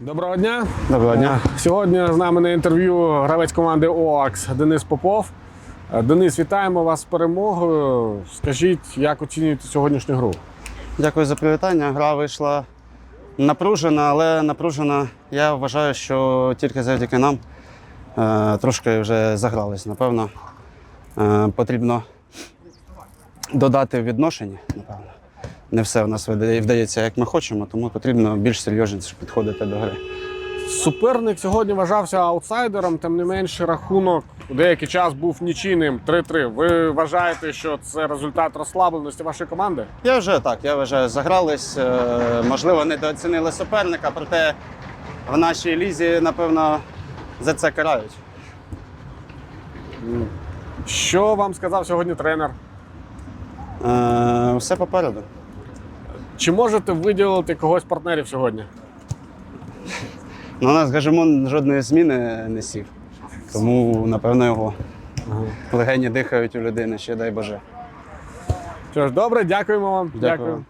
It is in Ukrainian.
Доброго дня. Доброго дня. Сьогодні з нами на інтерв'ю гравець команди ОАКС Денис Попов. Е, Денис, вітаємо вас з перемогою. Скажіть, як оцінюєте сьогоднішню гру? Дякую за привітання. Гра вийшла напружена, але напружена. Я вважаю, що тільки завдяки нам е, трошки вже загрались. Напевно, е, потрібно додати в відношенні. Напевно. Не все у нас вдається, як ми хочемо, тому потрібно більш серйозніше підходити до гри. Суперник сьогодні вважався аутсайдером, тим не менше рахунок у деякий час був нічийним 3-3. Ви вважаєте, що це результат розслабленості вашої команди? Я вже так, я вважаю, загрались. е, Можливо, недооцінили суперника, проте в нашій лізі, напевно, за це карають. Що вам сказав сьогодні тренер? Е, Все попереду. Чи можете виділити когось партнерів сьогодні? Ну, у нас гажемон жодної зміни не сів. Тому, напевно, його легені дихають у людини, ще дай Боже. Що ж, добре, дякуємо вам. Дякую.